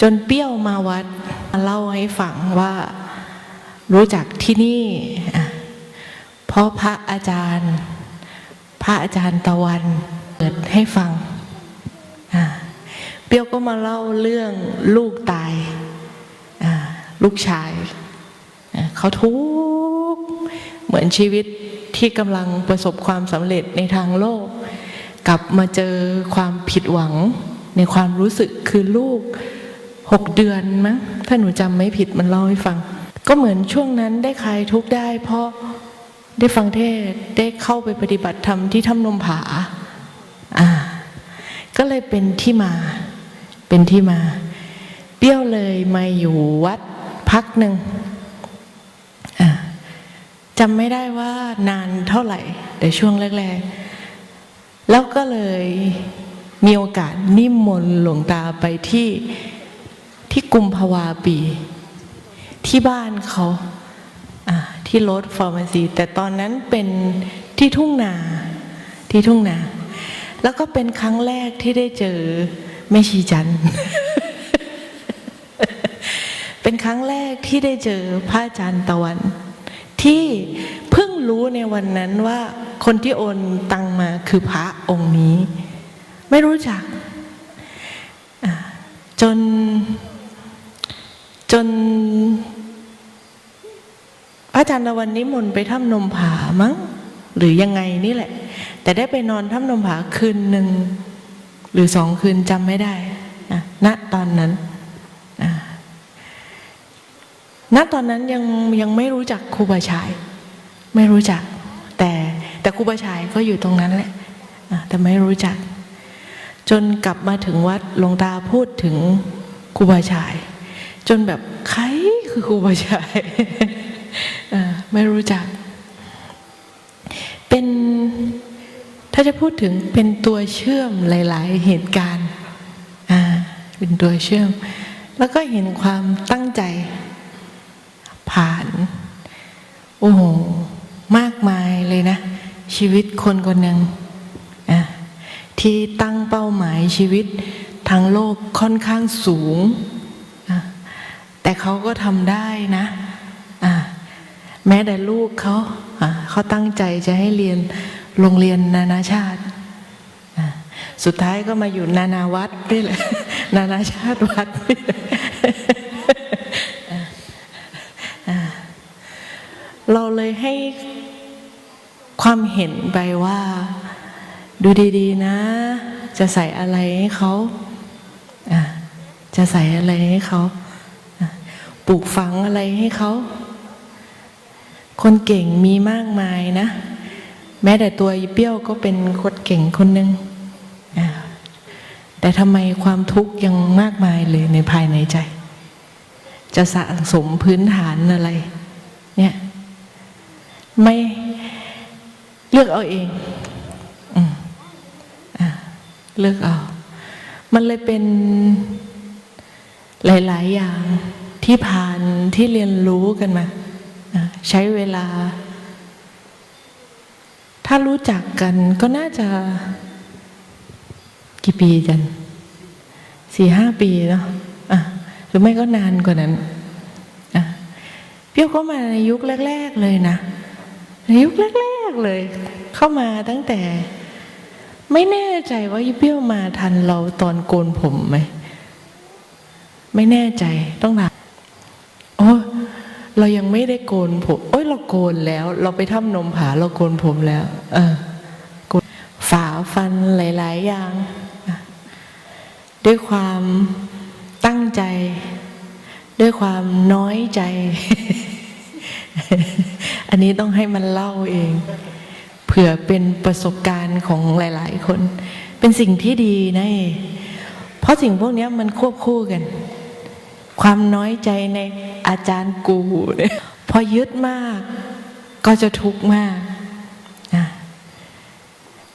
จนเปี้ยวมาวัดมาเล่าให้ฟังว่ารู้จักที่นี่ เพราะพระอาจารย์ พระอาจารย์ตะวันเปิดให้ฟัง เปี้ยวก็มาเล่าเรื่องลูกตาย ลูกชาย เขาทุกข์เหมือนชีวิตที่กำลังประสบความสำเร็จในทางโลก กลับมาเจอความผิดหวังในความรู้สึกคือลูก หกเดือนมั้งถ้าหนูจำไม่ผิดมันเล่าให้ฟัง ก็เหมือนช่วงนั้นได้คลายทุกข์ได้ เพราะได้ฟังเทศได้เข้าไปปฏิบัติธรรมที่ถ้ำนมผาอ่า ก็เลยเป็นที่มา เป็นที่มา เปรี้ยวเลยมาอยู่วัดพักหนึ่งจำไม่ได้ว่านานเท่าไหร่ แต่ช่วงแรกๆ แล้วก็เลยมีโอกาสนิมนต์หลวงตาไปที่ ที่กุมภาวาปี ที่บ้านเขาที่รถฟอร์มาซีแต่ตอนนั้นเป็นที่ทุ่งนาที่ทุ่งนา แล้วก็เป็นครั้งแรกที่ได้เจอแม่ชีจันเป็นครั้งแรกที่ได้เจอพระอาจารย์ตะวัน ที่เพิ่งรู้ในวันนั้นว่าคนที่โอนตังมาคือพระองค์นี้ ไม่รู้จักอ่าจน จนพระอาจารย์ตะวันนิมนต์ไปถ้ำนมผามั้งหรือยังไงนี่แหละ แต่ได้ไปนอนถ้ำนมผาคืนหนึ่งหรือสองคืนจำไม่ได้นะณตอนนั้นอ่าณตอนนั้นยังยังไม่รู้จักครูบาชาย ไม่รู้จัก แต่แต่ครูบาชายก็อยู่ตรงนั้นแหละอะแต่ไม่รู้จัก จนกลับมาถึงวัดหลวงตาพูดถึงครูบาชาย จนแบบใครคือครูบาชายไม่รู้จัก เป็นถ้าจะพูดถึงเป็นตัวเชื่อมหลาย ๆ เหตุการณ์เป็นตัวเชื่อม แล้วก็เห็นความตั้งใจผ่าน โอ้โห มากมายเลยนะ ชีวิตคนคนหนึ่งที่ตั้งเป้าหมายชีวิตทางโลกค่อนข้างสูง แต่เขาก็ทำได้นะะแม้แต่ลูกเขาเขาตั้งใจจะให้เรียนโรงเรียนนานาชาติ สุดท้ายก็มาอยู่นานาวัดนี่แหละนานาชาติวัดนี่เราเลยให้ความเห็นไปว่า ดูดี ๆ นะ จะใส่อะไรให้เขาจะใส่อะไรให้เขา ปลูกฝังอะไรให้เขา คนเก่งมีมากมายนะ แม้แต่ตัวอีเปี้ยวก็เป็นคนเก่งคนหนึ่งแต่ทำไมความทุกข์ยังมากมายเลยในภายในใจ จะสะสมพื้นฐานอะไร เนี่ย ไม่เลือกเอาเองอืมอะเลือกเอา มันเลยเป็นหลาย ๆ อย่าง ที่ผ่านที่เรียนรู้กันมาใช้เวลา ถ้ารู้จักกันก็น่าจะกี่ปีจันสี่ห้าปีเนาะะหรือไม่ก็นานกว่านั้นเปี้ยวเข้ามาในยุคแรก ๆเลยนะในยุคแรก ๆเลย เข้ามาตั้งแต่ ไม่แน่ใจว่ายี่เปี้ยวมาทันเราตอนโกนผมไหมไม่แน่ใจต้องถาม เรายังไม่ได้โกนผมโอ้ยเราโกนแล้ว เราไปถ้ำนมผาเราโกนผมแล้วเออโกนฝาฟันหลาย ๆ อย่าง ด้วยความตั้งใจ ด้วยความน้อยใจ อันนี้ต้องให้มันเล่าเองเผื่อเป็นประสบการณ์ของหลาย ๆ คน เป็นสิ่งที่ดีนะ เพราะสิ่งพวกนี้มันควบคู่กัน ความน้อยใจใน อาจารย์กูเนี่ยพอยึดมากก็จะทุกข์มากนะ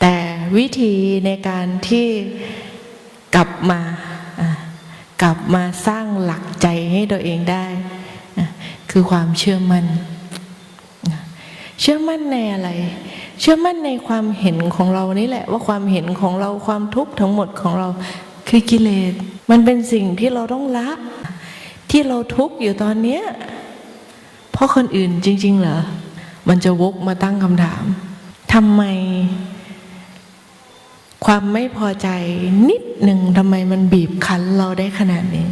แต่วิธีในการที่กลับมากลับมาสร้างหลักใจให้ตัวเองได้อะคือความเชื่อมั่นเชื่อมั่นในอะไร เชื่อมั่นในความเห็นของเรานี่แหละ ว่าความเห็นของเราความทุกข์ทั้งหมดของเราคือกิเลส มันเป็นสิ่งที่เราต้องละ ที่เราทุกข์อยู่ตอนเนี้ยเพราะคนอื่นจริง ๆ เหรอ มันจะวกมาตั้งคำถามทำไม ความไม่พอใจนิดหนึ่งทำไมมันบีบคั้นเราได้ขนาดนี้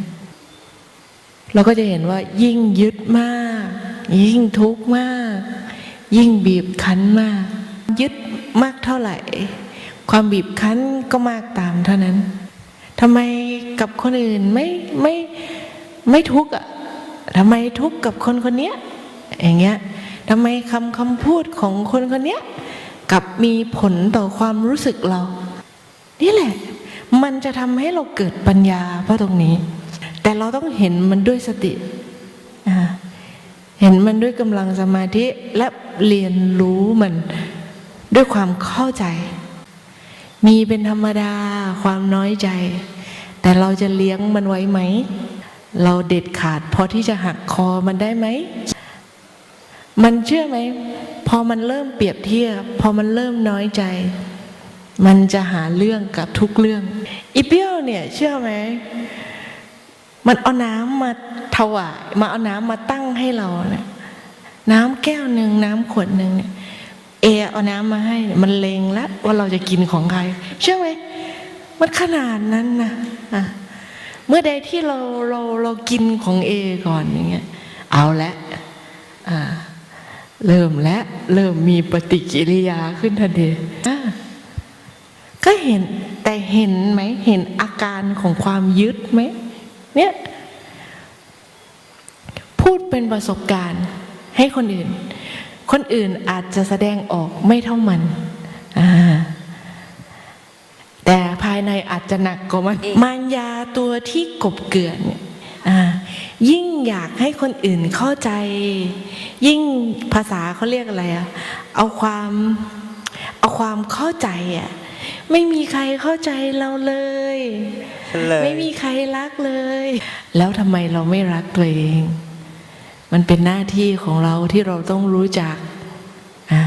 เราก็จะเห็นว่า ยิ่งยึดมาก ยิ่งทุกข์มาก ยิ่งบีบคั้นมาก ยึดมากเท่าไหร่ ความบีบคั้นก็มากตามเท่านั้นทำไมกับคนอื่นไม่ไม่ ไม่ทุกข์อะทำไมทุกข์กับคนคนเนี้ยอย่างเงี้ยทำไมคำคำพูดของคนคนเนี้ยกับมีผลต่อความรู้สึกเรา นี่แหละ มันจะทำให้เราเกิดปัญญาเพราะตรงนี้ แต่เราต้องเห็นมันด้วยสติ เห็นมันด้วยกำลังสมาธิและเรียนรู้มันด้วยความเข้าใจ มีเป็นธรรมดาความน้อยใจ แต่เราจะเลี้ยงมันไว้ไหม เราเด็ดขาดพอที่จะหักคอมันได้ไหม มันเชื่อไหม พอมันเริ่มเปรียบเทียบ พอมันเริ่มน้อยใจ มันจะหาเรื่องกับทุกเรื่อง อีเปียวเนี่ย เชื่อไหม มันเอาน้ำมาถวาย มาเอาน้ำมาตั้งให้เราเนี่ยน้ำแก้วหนึ่งน้ำขวดหนึ่งเนี่ยเอเอาน้ำมาให้ มันเลงแล้วว่าเราจะกินของใคร เชื่อไหม มันขนาดนั้นนะอะ เมื่อใดที่เราเราเรากินของเอก่อนอย่างเงี้ยเอาละอ่าเริ่มและเริ่มมีปฏิกิริยาขึ้นทันทีก็เห็นแต่เห็นไหมเห็นอาการของความยึดไหมเนี่ยพูดเป็นประสบการณ์ให้คนอื่น คนอื่นอาจจะแสดงออกไม่เท่ามันอ่าายในอาจจะหนักกว่ามันมารยาตัวที่กบเกลื่อนเนี่ยอ่ายิ่งอยากให้คนอื่นเข้าใจ ยิ่งภาษาเขาเรียกอะไรอะเอาความเอาความเข้าใจอะไม่มีใครเข้าใจเราเลยเลยไม่มีใครรักเลย แล้วทำไมเราไม่รักตัวเอง มันเป็นหน้าที่ของเราที่เราต้องรู้จักอ่า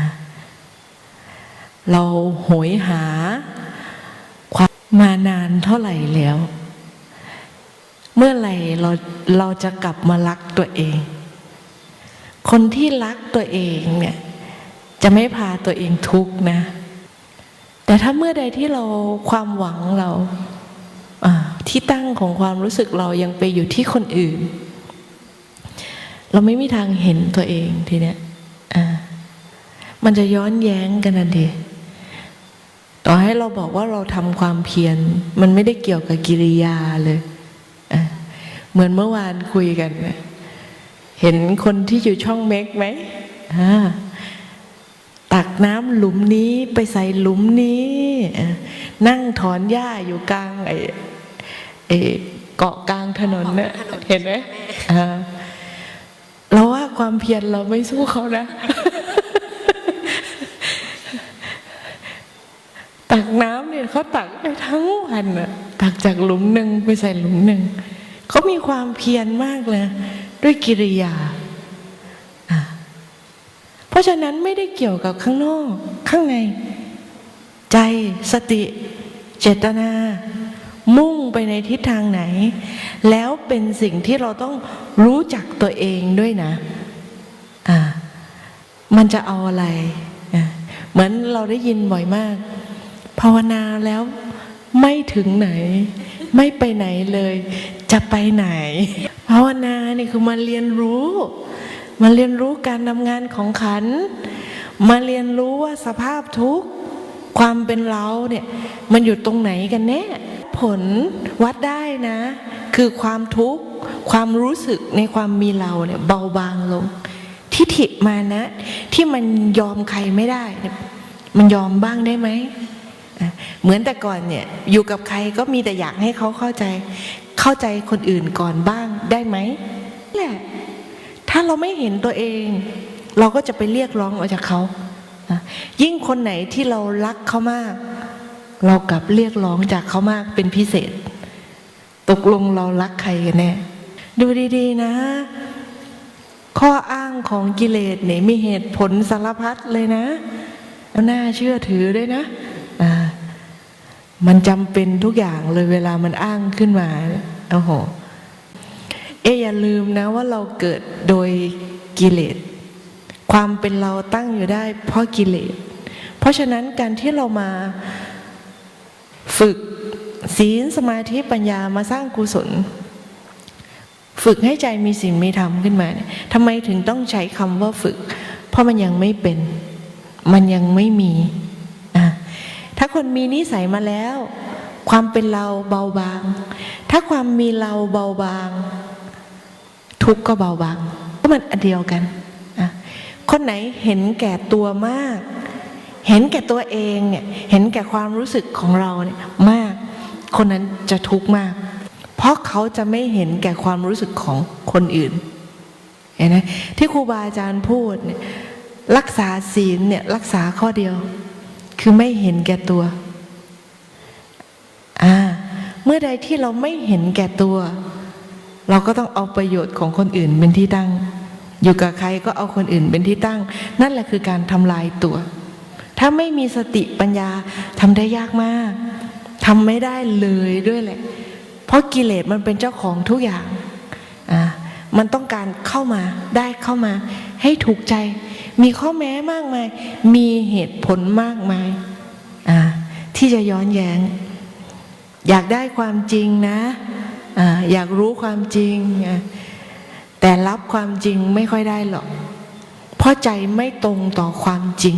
เราโหยหาควา มานานเท่าไหร่แล้ว เมื่อไหร่เราเราจะกลับมารักตัวเอง คนที่รักตัวเองเนี่ย จะไม่พาตัวเองทุกข์นะ แต่ถ้าเมื่อใดที่เราความหวังเราที่ตั้งของความรู้สึกเรายังไปอยู่ที่คนอื่น เราไม่มีทางเห็นตัวเองทีเนี้ยมันจะย้อนแย้งกันนันที ต่อให้เราบอกว่าเราทำความเพียร มันไม่ได้เกี่ยวกับกิริยาเลยอะเหมือนเมื่อวานคุยกันน่ะเห็นคนที่อยู่ช่องเมกไหมอ่าตักน้ำหลุมนี้ไปใส่หลุมนี้เอ่อนั่งถอนหญ้าอยู่กลางไอ้ไอ้เกาะกลางถนนเนี่ยเห็นไหมอ่าเราว่าความเพียรเราไม่สู้เขานะ ตักน้ำเนี่ยเขาตักไปทั้งวันอะตักจากหลุมหนึ่งไปใส่หลุมหนึ่งเขามีความเพียรมากเลยด้วยกิริยา เพราะฉะนั้นไม่ได้เกี่ยวกับข้างนอก ข้างใน ใจสติเจตนา มุ่งไปในทิศทางไหน แล้วเป็นสิ่งที่เราต้องรู้จักตัวเองด้วยนะอ่ามันจะเอาอะไระเหมือนเราได้ยินบ่อยมาก ภาวนาแล้วไม่ถึงไหน ไม่ไปไหนเลย จะไปไหน ภาวนานี่คือมาเรียนรู้ มาเรียนรู้การทำงานของขัน มาเรียนรู้ว่าสภาพทุกข์ความเป็นเราเนี่ย มันอยู่ตรงไหนกันแน่ผลวัดได้นะ คือความทุกข์ความรู้สึกในความมีเราเนี่ยเบาบางลง ทิฏฐิมานะ ที่มันยอมใครไม่ได้เนี่ยมันยอมบ้างได้ไหม เหมือนแต่ก่อนเนี่ยอยู่กับใครก็มีแต่อยากให้เขาเข้าใจ เข้าใจคนอื่นก่อนบ้างได้ไหมแหละถ้าเราไม่เห็นตัวเอง เราก็จะไปเรียกร้องออกจากเขายิ่งคนไหนที่เรารักเขามาก เรากลับเรียกร้องจากเขามากเป็นพิเศษ ตกลงเรารักใครกันแน่ดูดีๆนะ ข้ออ้างของกิเลสเนี่ยมีเหตุผลสารพัดเลยนะแล้วน่าเชื่อถือด้วยนะ มันจำเป็นทุกอย่างเลยเวลามันอ้างขึ้นมาเนี่ยโอ้โหเอ๊อย่าลืมนะว่าเราเกิดโดยกิเลส ความเป็นเราตั้งอยู่ได้ เพราะกิเลส เพราะฉะนั้นการที่เรามาฝึกศีลสมาธิปัญญามาสร้างกุศล ฝึกให้ใจมีศีลมีธรรมขึ้นมาทำไมถึงต้องใช้คำว่าฝึก เพราะมันยังไม่เป็น มันยังไม่มี ถ้าคนมีนิสัยมาแล้ว ความเป็นเราเบาบาง ถ้าความมีเราเบาบาง ทุกข์ก็เบาบางก็มันอันเดียวกันคนไหนเห็นแก่ตัวมาก เห็นแก่ตัวเองเนี่ยเห็นแก่ความรู้สึกของเราเนี่ยมาก คนนั้นจะทุกข์มาก เพราะเขาจะไม่เห็นแก่ความรู้สึกของคนอื่นเห็นไหมที่ครูบาอาจารย์พูดเนี่ยรักษาศีลเนี่ยรักษาข้อเดียว คือไม่เห็นแก่ตัวอ่าเมื่อใดที่เราไม่เห็นแก่ตัว เราก็ต้องเอาประโยชน์ของคนอื่นเป็นที่ตั้ง อยู่กับใครก็เอาคนอื่นเป็นที่ตั้ง นั่นแหละคือการทำลายตัว ถ้าไม่มีสติปัญญาทำได้ยากมากทำไม่ได้เลยด้วยแหละ เพราะกิเลสมันเป็นเจ้าของทุกอย่างอ่ามันต้องการเข้ามาได้เข้ามา ให้ถูกใจ มีข้อแม้มากมาย มีเหตุผลมากมายที่จะย้อนแย้ง อยากได้ความจริงนะออยากรู้ความจริง แต่รับความจริงไม่ค่อยได้หรอก เพราะใจไม่ตรงต่อความจริง